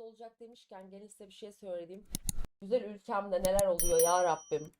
İstanbul'da olacak demişken gene size bir şey söyleyeyim. Güzel ülkemde neler oluyor ya Rabbim.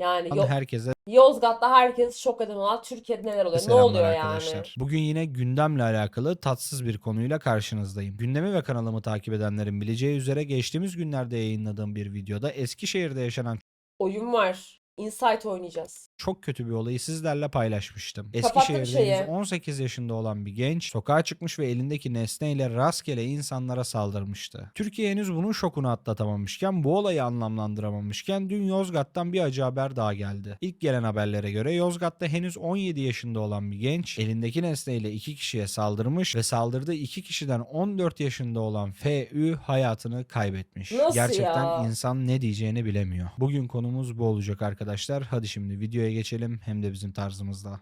Yani Yo- herkese Yozgat'ta herkes şok eden olan Türkiye'de neler oluyor? Ne selamlar oluyor arkadaşlar. yani? Bugün yine gündemle alakalı tatsız bir konuyla karşınızdayım. Gündemi ve kanalımı takip edenlerin bileceği üzere geçtiğimiz günlerde yayınladığım bir videoda Eskişehir'de yaşanan Oyun var. Insight oynayacağız. Çok kötü bir olayı sizlerle paylaşmıştım. Eskişehir'de şeyi. henüz 18 yaşında olan bir genç sokağa çıkmış ve elindeki nesneyle rastgele insanlara saldırmıştı. Türkiye henüz bunun şokunu atlatamamışken bu olayı anlamlandıramamışken dün Yozgat'tan bir acı haber daha geldi. İlk gelen haberlere göre Yozgat'ta henüz 17 yaşında olan bir genç elindeki nesneyle iki kişiye saldırmış ve saldırdığı iki kişiden 14 yaşında olan F.Ü. hayatını kaybetmiş. Nasıl Gerçekten ya? insan ne diyeceğini bilemiyor. Bugün konumuz bu olacak arkadaşlar. Hadi şimdi videoya geçelim hem de bizim tarzımızda.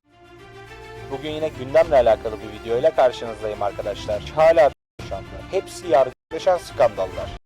Bugün yine gündemle alakalı bir videoyla karşınızdayım arkadaşlar. Hala yaşandı. Hepsi yargılaşan skandallar.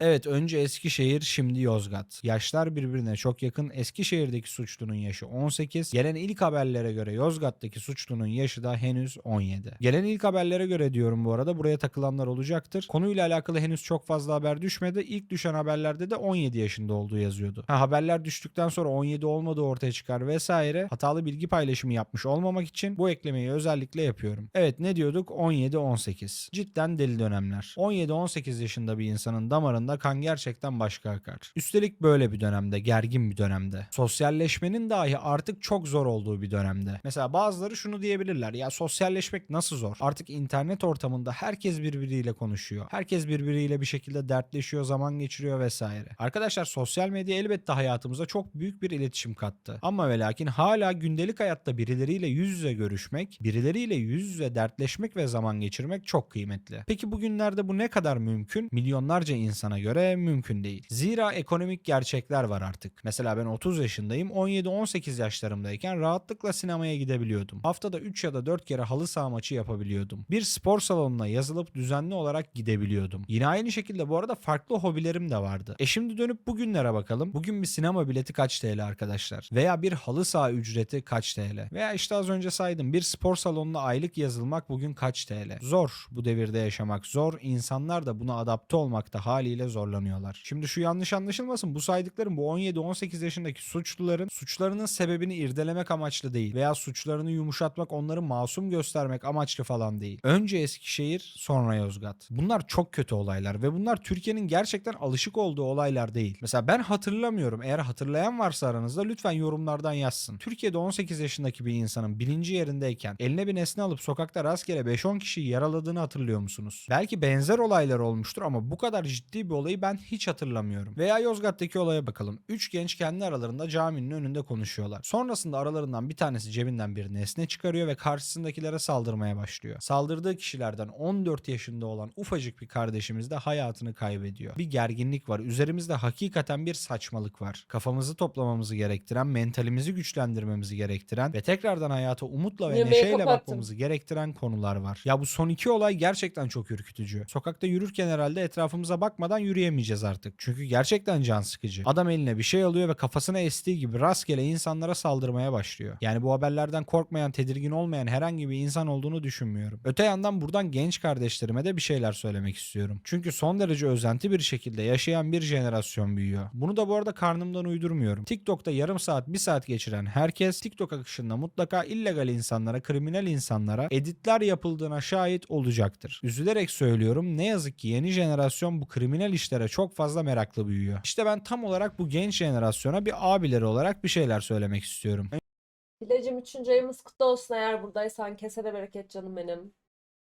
Evet önce Eskişehir şimdi Yozgat. Yaşlar birbirine çok yakın. Eskişehir'deki suçlunun yaşı 18. Gelen ilk haberlere göre Yozgat'taki suçlunun yaşı da henüz 17. Gelen ilk haberlere göre diyorum bu arada buraya takılanlar olacaktır. Konuyla alakalı henüz çok fazla haber düşmedi. İlk düşen haberlerde de 17 yaşında olduğu yazıyordu. Ha, haberler düştükten sonra 17 olmadığı ortaya çıkar vesaire. Hatalı bilgi paylaşımı yapmış olmamak için bu eklemeyi özellikle yapıyorum. Evet ne diyorduk? 17-18. Cidden deli dönemler. 17-18 yaşında bir insanın damarında kan gerçekten başka akar. Üstelik böyle bir dönemde, gergin bir dönemde. Sosyalleşmenin dahi artık çok zor olduğu bir dönemde. Mesela bazıları şunu diyebilirler. Ya sosyalleşmek nasıl zor? Artık internet ortamında herkes birbiriyle konuşuyor. Herkes birbiriyle bir şekilde dertleşiyor, zaman geçiriyor vesaire. Arkadaşlar sosyal medya elbette hayatımıza çok büyük bir iletişim kattı. Ama ve lakin hala gündelik hayatta birileriyle yüz yüze görüşmek, birileriyle yüz yüze dertleşmek ve zaman geçirmek çok kıymetli. Peki bugünlerde bu ne kadar mümkün? Milyonlarca insana göre mümkün değil. Zira ekonomik gerçekler var artık. Mesela ben 30 yaşındayım. 17-18 yaşlarımdayken rahatlıkla sinemaya gidebiliyordum. Haftada 3 ya da 4 kere halı saha maçı yapabiliyordum. Bir spor salonuna yazılıp düzenli olarak gidebiliyordum. Yine aynı şekilde bu arada farklı hobilerim de vardı. E şimdi dönüp bugünlere bakalım. Bugün bir sinema bileti kaç TL arkadaşlar? Veya bir halı saha ücreti kaç TL? Veya işte az önce saydım bir spor salonuna aylık yazılmak bugün kaç TL? Zor bu devirde yaşamak zor. İnsanlar da buna adapte olmakta haliyle zorlanıyorlar. Şimdi şu yanlış anlaşılmasın bu saydıklarım bu 17-18 yaşındaki suçluların suçlarının sebebini irdelemek amaçlı değil veya suçlarını yumuşatmak onları masum göstermek amaçlı falan değil. Önce Eskişehir sonra Yozgat. Bunlar çok kötü olaylar ve bunlar Türkiye'nin gerçekten alışık olduğu olaylar değil. Mesela ben hatırlamıyorum. Eğer hatırlayan varsa aranızda lütfen yorumlardan yazsın. Türkiye'de 18 yaşındaki bir insanın bilinci yerindeyken eline bir nesne alıp sokakta rastgele 5-10 kişiyi yaraladığını hatırlıyor musunuz? Belki benzer olaylar olmuştur ama bu kadar ciddi bir olayı ben hiç hatırlamıyorum. Veya Yozgat'taki olaya bakalım. 3 genç kendi aralarında caminin önünde konuşuyorlar. Sonrasında aralarından bir tanesi cebinden bir nesne çıkarıyor ve karşısındakilere saldırmaya başlıyor. Saldırdığı kişilerden 14 yaşında olan ufacık bir kardeşimiz de hayatını kaybediyor. Bir gerginlik var. Üzerimizde hakikaten bir saçmalık var. Kafamızı toplamamızı gerektiren, mentalimizi güçlendirmemizi gerektiren ve tekrardan hayata umutla ve Yemeği neşeyle kapattım. bakmamızı gerektiren konular var. Ya bu son iki olay gerçekten çok ürkütücü. Sokakta yürürken herhalde etrafımıza bakmadan yürüyemeyeceğiz artık. Çünkü gerçekten can sıkıcı. Adam eline bir şey alıyor ve kafasına estiği gibi rastgele insanlara saldırmaya başlıyor. Yani bu haberlerden korkmayan, tedirgin olmayan herhangi bir insan olduğunu düşünmüyorum. Öte yandan buradan genç kardeşlerime de bir şeyler söylemek istiyorum. Çünkü son derece özenti bir şekilde yaşayan bir jenerasyon büyüyor. Bunu da bu arada karnımdan uydurmuyorum. TikTok'ta yarım saat, bir saat geçiren herkes TikTok akışında mutlaka illegal insanlara, kriminal insanlara editler yapıldığına şahit olacaktır. Üzülerek söylüyorum ne yazık ki yeni jenerasyon bu kriminal işlere çok fazla meraklı büyüyor. İşte ben tam olarak bu genç jenerasyona bir abileri olarak bir şeyler söylemek istiyorum. Hileciğim 3. ayımız kutlu olsun eğer buradaysan. Kesene bereket canım benim.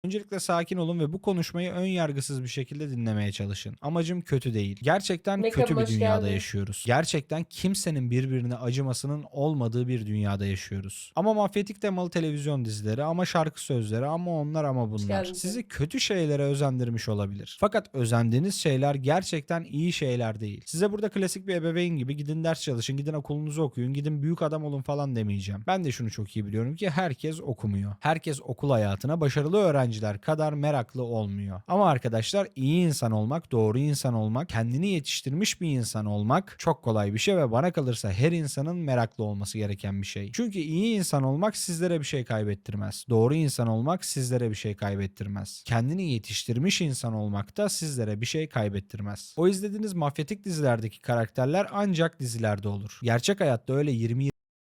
Öncelikle sakin olun ve bu konuşmayı ön yargısız bir şekilde dinlemeye çalışın. Amacım kötü değil. Gerçekten Mekanıma kötü bir hoş dünyada geldin. yaşıyoruz. Gerçekten kimsenin birbirine acımasının olmadığı bir dünyada yaşıyoruz. Ama mafyatik temalı televizyon dizileri, ama şarkı sözleri, ama onlar ama bunlar. geldin Sizi kötü şeylere özendirmiş olabilir. Fakat özendiğiniz şeyler gerçekten iyi şeyler değil. Size burada klasik bir ebeveyn gibi gidin ders çalışın, gidin okulunuzu okuyun, gidin büyük adam olun falan demeyeceğim. Ben de şunu çok iyi biliyorum ki herkes okumuyor. Herkes okul hayatına başarılı öğrenci öğrenciler kadar meraklı olmuyor. Ama arkadaşlar iyi insan olmak, doğru insan olmak, kendini yetiştirmiş bir insan olmak çok kolay bir şey ve bana kalırsa her insanın meraklı olması gereken bir şey. Çünkü iyi insan olmak sizlere bir şey kaybettirmez. Doğru insan olmak sizlere bir şey kaybettirmez. Kendini yetiştirmiş insan olmak da sizlere bir şey kaybettirmez. O izlediğiniz mafyatik dizilerdeki karakterler ancak dizilerde olur. Gerçek hayatta öyle 20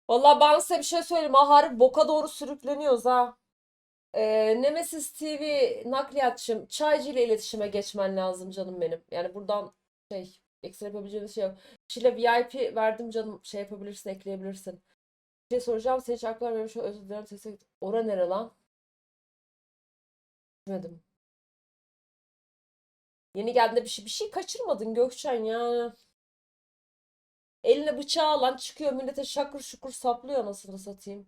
Vallahi ben size bir şey söyleyeyim. Ha harbi boka doğru sürükleniyoruz ha. Ee, Nemesis TV nakliyatçım Çaycı ile iletişime geçmen lazım canım benim. Yani buradan şey ekstra yapabileceğimiz şey yok. Şile VIP verdim canım şey yapabilirsin ekleyebilirsin. Bir şey soracağım seni hiç aklına vermiş özür dilerim sesi. Ora nere lan? Bilmedim. Yeni geldiğinde bir şey, bir şey kaçırmadın Gökçen ya. Eline bıçağı alan çıkıyor millete şakır şukur saplıyor anasını satayım.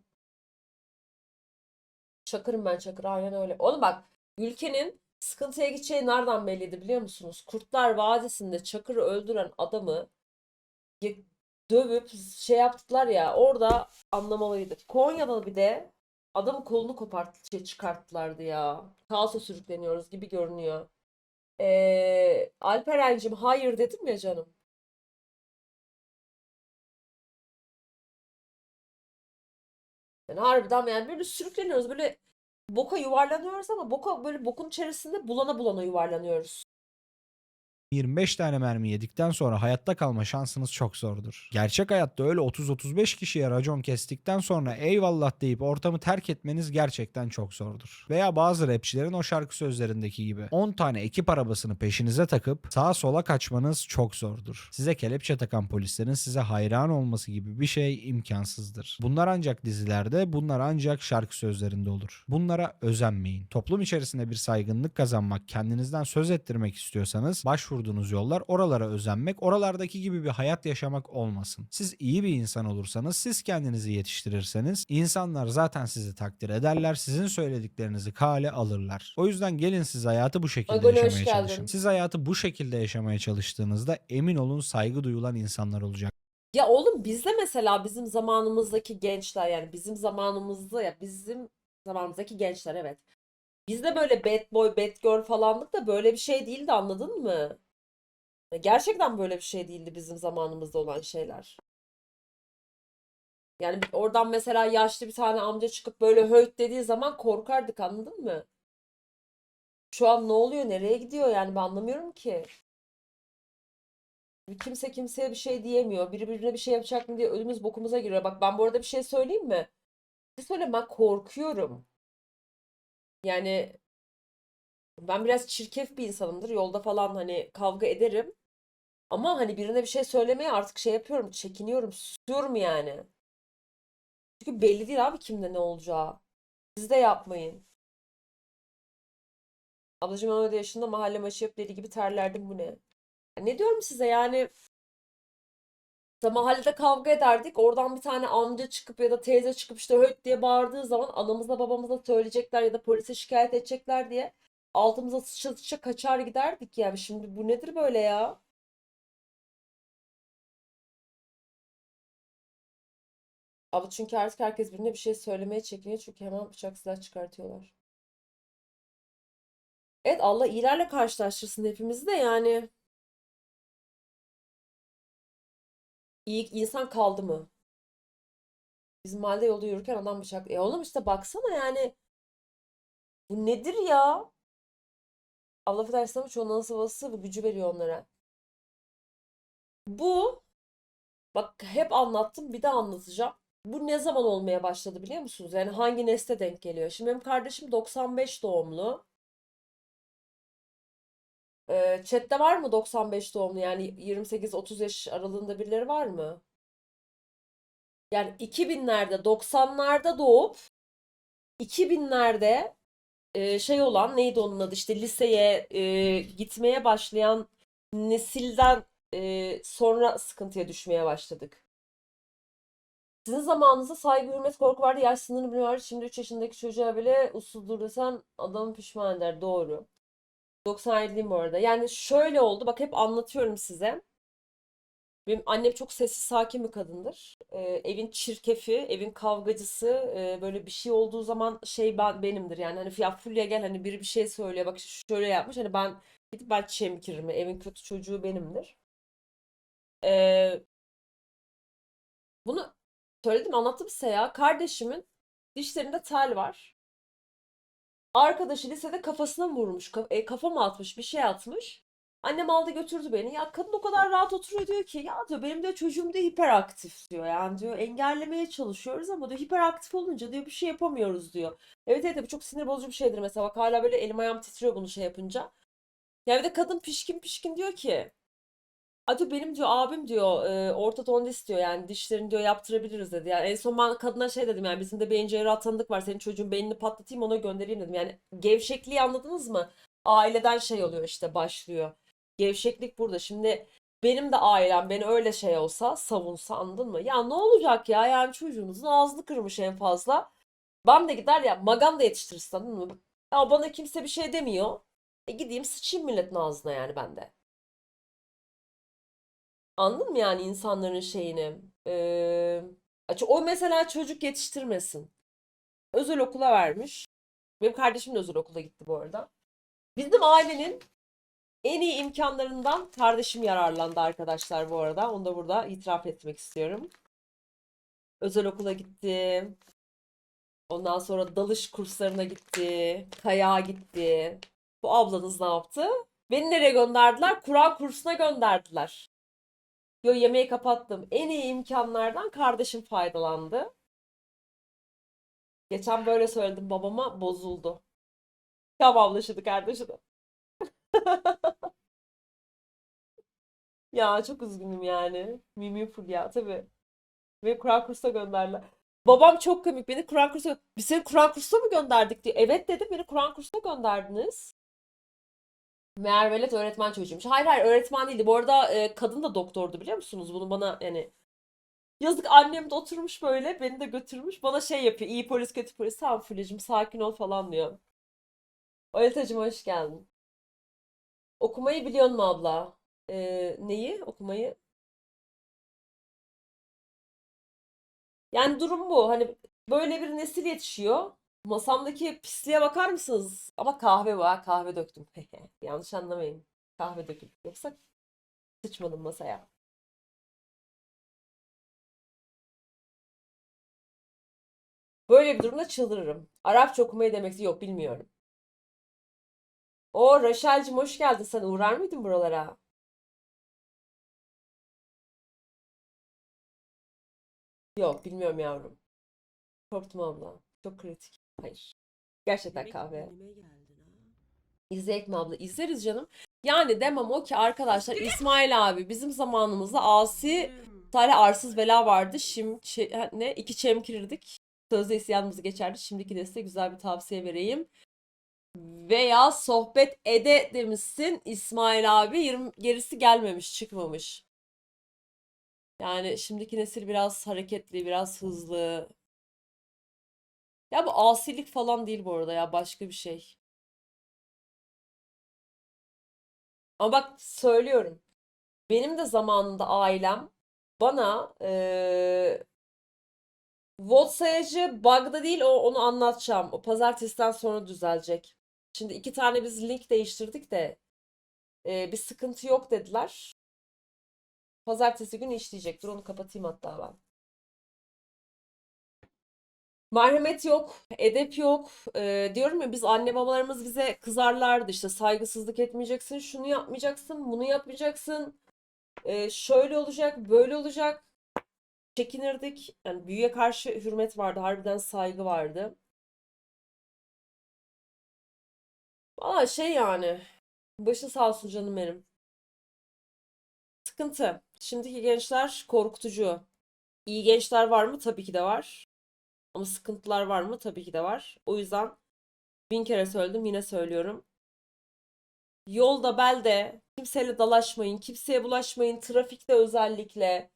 Çakırım ben çakır aynen öyle. Oğlum bak ülkenin sıkıntıya gideceği nereden belliydi biliyor musunuz? Kurtlar Vadisi'nde Çakır'ı öldüren adamı dövüp şey yaptılar ya orada anlamalıydık. Konya'da bir de adamın kolunu kopart şey çıkarttılardı ya. Kaosa sürükleniyoruz gibi görünüyor. Ee, Alperen'cim hayır dedim ya canım. Yani harbiden yani böyle sürükleniyoruz. Böyle boka yuvarlanıyoruz ama boka böyle bokun içerisinde bulana bulana yuvarlanıyoruz. 25 tane mermi yedikten sonra hayatta kalma şansınız çok zordur. Gerçek hayatta öyle 30-35 kişiye racon kestikten sonra eyvallah deyip ortamı terk etmeniz gerçekten çok zordur. Veya bazı rapçilerin o şarkı sözlerindeki gibi 10 tane ekip arabasını peşinize takıp sağa sola kaçmanız çok zordur. Size kelepçe takan polislerin size hayran olması gibi bir şey imkansızdır. Bunlar ancak dizilerde, bunlar ancak şarkı sözlerinde olur. Bunlara özenmeyin. Toplum içerisinde bir saygınlık kazanmak, kendinizden söz ettirmek istiyorsanız başvurduğunuz yollar oralara özenmek, oralardaki gibi bir hayat yaşamak olmasın. Siz iyi bir insan olursanız, siz kendinizi yetiştirirseniz insanlar zaten sizi takdir ederler, sizin söylediklerinizi kale alırlar. O yüzden gelin siz hayatı bu şekilde hoş yaşamaya çalışın. Siz hayatı bu şekilde yaşamaya çalıştığınızda emin olun saygı duyulan insanlar olacak. Ya oğlum bizde mesela bizim zamanımızdaki gençler yani bizim zamanımızda ya bizim zamanımızdaki gençler evet. Bizde böyle bad boy, bad girl falanlık da böyle bir şey değildi anladın mı? Ya Gerçekten böyle bir şey değildi bizim zamanımızda olan şeyler. Yani oradan mesela yaşlı bir tane amca çıkıp böyle höt dediği zaman korkardık anladın mı? Şu an ne oluyor? Nereye gidiyor? Yani ben anlamıyorum ki. Kimse kimseye bir şey diyemiyor. Biri birine bir şey yapacak mı diye ödümüz bokumuza giriyor. Bak ben bu arada bir şey söyleyeyim mi? Bir söyleyeyim ben korkuyorum. Yani ben biraz çirkef bir insanımdır. Yolda falan hani kavga ederim. Ama hani birine bir şey söylemeye artık şey yapıyorum. Çekiniyorum. Susuyorum yani. Çünkü belli değil abi kimde ne olacağı. Siz de yapmayın. Ablacığım 17 yaşında mahalle maçı yapıp deli gibi terlerdim bu ne? Ya Ne diyorum size yani işte mahallede kavga ederdik. Oradan bir tane amca çıkıp ya da teyze çıkıp işte höt diye bağırdığı zaman anamızla babamıza söyleyecekler ya da polise şikayet edecekler diye altımıza sıça sıça kaçar giderdik yani. Şimdi bu nedir böyle ya? Abla çünkü artık herkes birine bir şey söylemeye çekiniyor çünkü hemen bıçak silah çıkartıyorlar. Evet Allah iyilerle karşılaştırsın hepimizi de yani. İyi insan kaldı mı? Bizim mahallede yolda yürürken adam bıçak. E oğlum işte baksana yani. Bu nedir ya? Allah affedersin ama çoğunluğun sıvası bu gücü veriyor onlara. Bu bak hep anlattım bir de anlatacağım. Bu ne zaman olmaya başladı biliyor musunuz? Yani hangi nesle denk geliyor? Şimdi benim kardeşim 95 doğumlu. Ee, chat'te var mı 95 doğumlu yani 28-30 yaş aralığında birileri var mı? Yani 2000'lerde 90'larda doğup 2000'lerde e, şey olan neydi onun adı işte liseye e, gitmeye başlayan nesilden e, sonra sıkıntıya düşmeye başladık. Sizin zamanınızda saygı, hürmet, korku vardı. Yaş sınırı bile. Şimdi 3 yaşındaki çocuğa bile usuldur desen adamı pişman eder. Doğru. 97'liyim bu arada. Yani şöyle oldu. Bak hep anlatıyorum size. Benim annem çok sessiz sakin bir kadındır. Ee, evin çirkefi, evin kavgacısı. e, böyle bir şey olduğu zaman şey ben benimdir yani. Hani ya Fulya gel hani biri bir şey söylüyor bak şöyle yapmış. Hani ben gidip ben çemkiririm. Evin kötü çocuğu benimdir. Ee, bunu söyledim anlattım size ya. Kardeşimin dişlerinde tel var. Arkadaşı lisede kafasına vurmuş. Ka e, kafa mı atmış bir şey atmış. Annem aldı götürdü beni. Ya kadın o kadar rahat oturuyor diyor ki ya diyor benim de çocuğum da hiperaktif diyor. Yani diyor engellemeye çalışıyoruz ama diyor hiperaktif olunca diyor bir şey yapamıyoruz diyor. Evet evet bu çok sinir bozucu bir şeydir mesela. Bak hala böyle elim ayağım titriyor bunu şey yapınca. Ya bir de kadın pişkin pişkin diyor ki diyor benim diyor abim diyor e, ortodontist diyor yani dişlerini diyor yaptırabiliriz dedi. Yani en son ben kadına şey dedim yani bizim de beyin cerrahı tanıdık var senin çocuğun beynini patlatayım ona göndereyim dedim. Yani gevşekliği anladınız mı? Aileden şey oluyor işte başlıyor. Gevşeklik burada. Şimdi benim de ailem beni öyle şey olsa savunsa anladın mı? Ya ne olacak ya yani çocuğunuzun ağzını kırmış en fazla. Ben de gider ya maganda yetiştirirsin anladın mı? Ya bana kimse bir şey demiyor. E gideyim sıçayım milletin ağzına yani ben de. Anladın mı yani insanların şeyini? Ee, o mesela çocuk yetiştirmesin. Özel okula vermiş. Benim kardeşim de özel okula gitti bu arada. Bizim ailenin en iyi imkanlarından kardeşim yararlandı arkadaşlar bu arada. Onu da burada itiraf etmek istiyorum. Özel okula gitti. Ondan sonra dalış kurslarına gitti. Kayağa gitti. Bu ablanız ne yaptı? Beni nereye gönderdiler? Kur'an kursuna gönderdiler. Yo yemeği kapattım. En iyi imkanlardan kardeşim faydalandı. Geçen böyle söyledim babama bozuldu. Tamamlaşırdı kardeşim. Ya çok üzgünüm yani. Mimi Fulya tabii. Ve Kur'an kursuna gönderdiler. Babam çok komik. Beni Kur'an kursuna... Biz seni Kur'an kursuna mı gönderdik diye. Evet dedim. Beni Kur'an kursuna gönderdiniz. Meğer velet öğretmen çocuğuymuş. Hayır hayır öğretmen değildi. Bu arada e, kadın da doktordu biliyor musunuz? Bunu bana yani yazık annem de oturmuş böyle beni de götürmüş. Bana şey yapıyor. İyi polis kötü polis. Tamam Fulya'cığım sakin ol falan diyor. Öğretacığım hoş geldin. Okumayı biliyor mu abla? Ee, neyi? Okumayı? Yani durum bu. Hani böyle bir nesil yetişiyor. Masamdaki pisliğe bakar mısınız? Ama kahve var. Kahve döktüm. Yanlış anlamayın. Kahve döküldü. Yoksa sıçmadım masaya. Böyle bir durumda çıldırırım. Arapça okumayı demek yok bilmiyorum. O Raşel'cim hoş geldin. Sen uğrar mıydın buralara? Yok bilmiyorum yavrum. Korktum abla. Çok kritik. Hayır. Gerçekten Demek kahve. İzleyek mi abla? İzleriz canım. Yani demem o ki arkadaşlar İsmail abi bizim zamanımızda asi Hmm. tane arsız bela vardı. Şimdi ha, ne? İki çemkirirdik. Sözde isyanımız geçerdi. Şimdiki de size güzel bir tavsiye vereyim. Veya sohbet ede demişsin İsmail abi. Yirmi- gerisi gelmemiş, çıkmamış. Yani şimdiki nesil biraz hareketli, biraz hızlı. Ya bu asilik falan değil bu arada ya başka bir şey. Ama bak söylüyorum. Benim de zamanında ailem bana eee volt sayacı bug'da değil o onu anlatacağım. O pazartesiden sonra düzelecek. Şimdi iki tane biz link değiştirdik de eee, bir sıkıntı yok dediler. Pazartesi günü işleyecek. Dur onu kapatayım hatta ben. Merhamet yok, edep yok. Ee, diyorum ya biz anne babalarımız bize kızarlardı işte saygısızlık etmeyeceksin, şunu yapmayacaksın, bunu yapmayacaksın. Ee, şöyle olacak, böyle olacak. Çekinirdik. Yani büyüye karşı hürmet vardı, harbiden saygı vardı. Valla şey yani, başı sağ olsun canım benim. Sıkıntı. Şimdiki gençler korkutucu. İyi gençler var mı? Tabii ki de var. Ama sıkıntılar var mı? Tabii ki de var. O yüzden bin kere söyledim yine söylüyorum. Yolda belde kimseyle dalaşmayın, kimseye bulaşmayın, trafikte özellikle.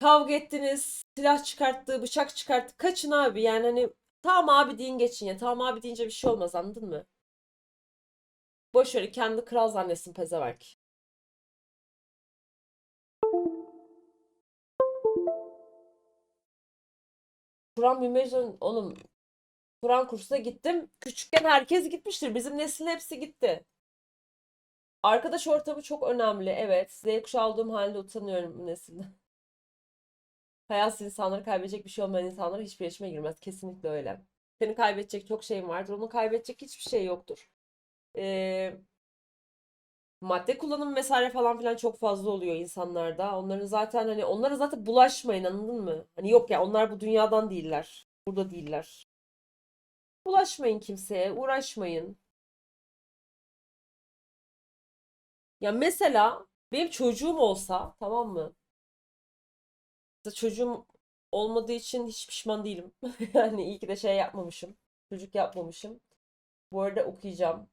Kavga ettiniz, silah çıkarttı, bıçak çıkarttı. Kaçın abi yani hani tamam abi deyin geçin ya. Tamam abi deyince bir şey olmaz anladın mı? Boş ver kendi kral zannetsin pezevenk. Kur'an mümezun oğlum Kur'an kursuna gittim. Küçükken herkes gitmiştir. Bizim neslin hepsi gitti. Arkadaş ortamı çok önemli. Evet. Z kuşağı olduğum halde utanıyorum bu nesilden. Hayat insanları kaybedecek bir şey olmayan insanlar hiçbir yaşıma girmez. Kesinlikle öyle. Seni kaybedecek çok şeyin vardır. Onu kaybedecek hiçbir şey yoktur. Ee, madde kullanımı vesaire falan filan çok fazla oluyor insanlarda. Onların zaten hani onlara zaten bulaşmayın anladın mı? Hani yok ya onlar bu dünyadan değiller. Burada değiller. Bulaşmayın kimseye, uğraşmayın. Ya mesela benim çocuğum olsa tamam mı? Mesela çocuğum olmadığı için hiç pişman değilim. Yani iyi ki de şey yapmamışım. Çocuk yapmamışım. Bu arada okuyacağım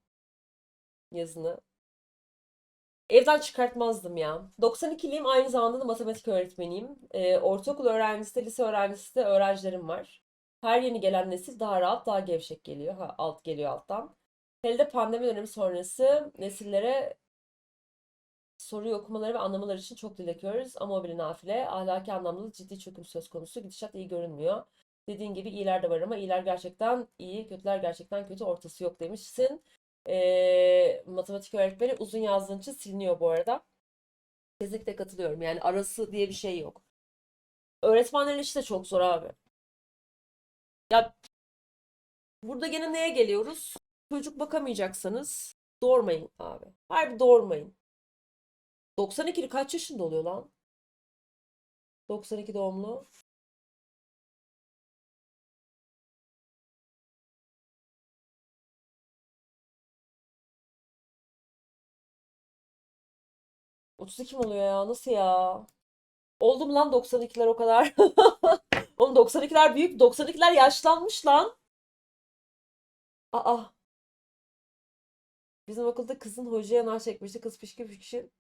yazını. Evden çıkartmazdım ya. 92'liyim aynı zamanda da matematik öğretmeniyim. Ee, ortaokul öğrencisi lise öğrencisi de öğrencilerim var. Her yeni gelen nesil daha rahat, daha gevşek geliyor. Ha, alt geliyor alttan. Hele de pandemi dönemi sonrası nesillere soruyu okumaları ve anlamaları için çok dilekiyoruz. Ama o bile nafile. Ahlaki anlamda da ciddi çöküm söz konusu. Gidişat iyi görünmüyor. Dediğin gibi iyiler de var ama iyiler gerçekten iyi, kötüler gerçekten kötü. Ortası yok demişsin. Ee, matematik öğretmeni uzun yazdığın için siliniyor bu arada. Kesinlikle katılıyorum. Yani arası diye bir şey yok. Öğretmenlerin işi de çok zor abi. Ya burada gene neye geliyoruz? Çocuk bakamayacaksanız doğurmayın abi. Harbi doğurmayın. 92'li kaç yaşında oluyor lan? 92 doğumlu. ...32 mi oluyor ya? Nasıl ya? Oldum lan 92'ler o kadar. Oğlum 92'ler büyük. 92'ler yaşlanmış lan. Aa. Bizim okulda kızın hocaya nar çekmişti. Kız pişkin pişkin.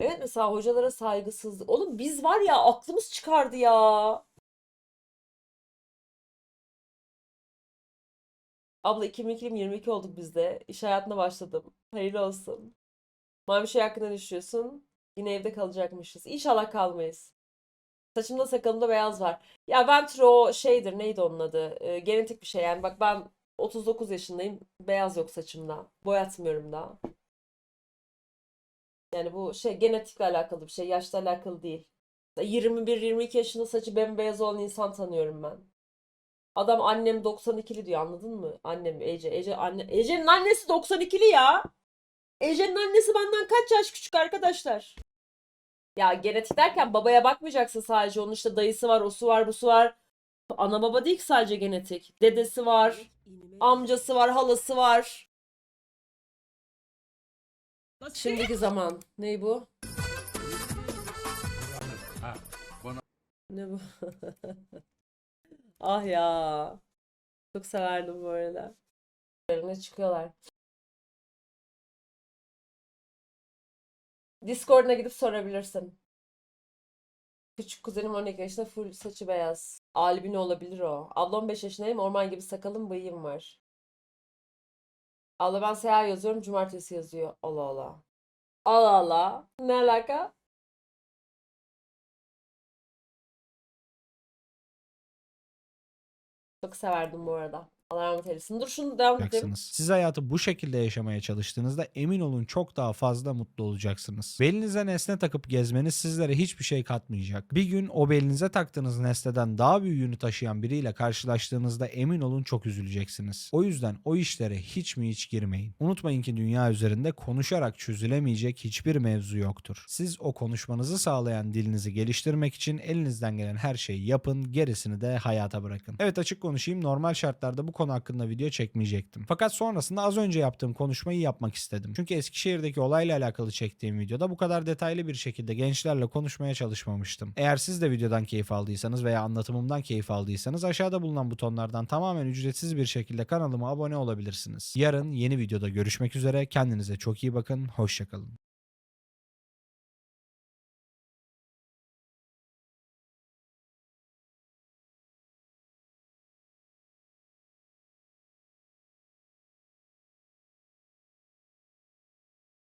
Evet mesela hocalara saygısızlık. Oğlum biz var ya aklımız çıkardı ya. Abla 2002 22 olduk biz de. İş hayatına başladım. Hayırlı olsun. Mavi şey hakkında düşünüyorsun? Yine evde kalacakmışız. İnşallah kalmayız. Saçımda sakalımda beyaz var. Ya ventro şeydir neydi onun adı? Ee, genetik bir şey yani. Bak ben 39 yaşındayım. Beyaz yok saçımda. Boyatmıyorum da. Yani bu şey genetikle alakalı bir şey. Yaşla alakalı değil. 21-22 yaşında saçı bembeyaz olan insan tanıyorum ben. Adam annem 92'li diyor anladın mı? Annem Ece. Ece anne Ece'nin annesi 92'li ya. Ece'nin annesi benden kaç yaş küçük arkadaşlar? Ya genetik derken babaya bakmayacaksın sadece. Onun işte dayısı var, osu var, busu var. Ana baba değil ki sadece genetik. Dedesi var, amcası var, halası var. Şimdiki zaman. Ney bu? Ne bu? Ah ya. Çok severdim bu arada. Önüne çıkıyorlar. Discord'una gidip sorabilirsin. Küçük kuzenim 12 yaşında full saçı beyaz. Albino olabilir o. Abla 15 yaşındayım. Orman gibi sakalım bıyığım var. Abla ben seyahat yazıyorum. Cumartesi yazıyor. Allah Allah. Allah Allah. Ne alaka? Çok severdim bu arada. Allah. Dur şunu devam edelim. Siz hayatı bu şekilde yaşamaya çalıştığınızda emin olun çok daha fazla mutlu olacaksınız. Belinize nesne takıp gezmeniz sizlere hiçbir şey katmayacak. Bir gün o belinize taktığınız nesneden daha büyüğünü taşıyan biriyle karşılaştığınızda emin olun çok üzüleceksiniz. O yüzden o işlere hiç mi hiç girmeyin. Unutmayın ki dünya üzerinde konuşarak çözülemeyecek hiçbir mevzu yoktur. Siz o konuşmanızı sağlayan dilinizi geliştirmek için elinizden gelen her şeyi yapın, gerisini de hayata bırakın. Evet açık konuşayım normal şartlarda bu konu hakkında video çekmeyecektim. Fakat sonrasında az önce yaptığım konuşmayı yapmak istedim. Çünkü Eskişehir'deki olayla alakalı çektiğim videoda bu kadar detaylı bir şekilde gençlerle konuşmaya çalışmamıştım. Eğer siz de videodan keyif aldıysanız veya anlatımımdan keyif aldıysanız aşağıda bulunan butonlardan tamamen ücretsiz bir şekilde kanalıma abone olabilirsiniz. Yarın yeni videoda görüşmek üzere. Kendinize çok iyi bakın. Hoşçakalın.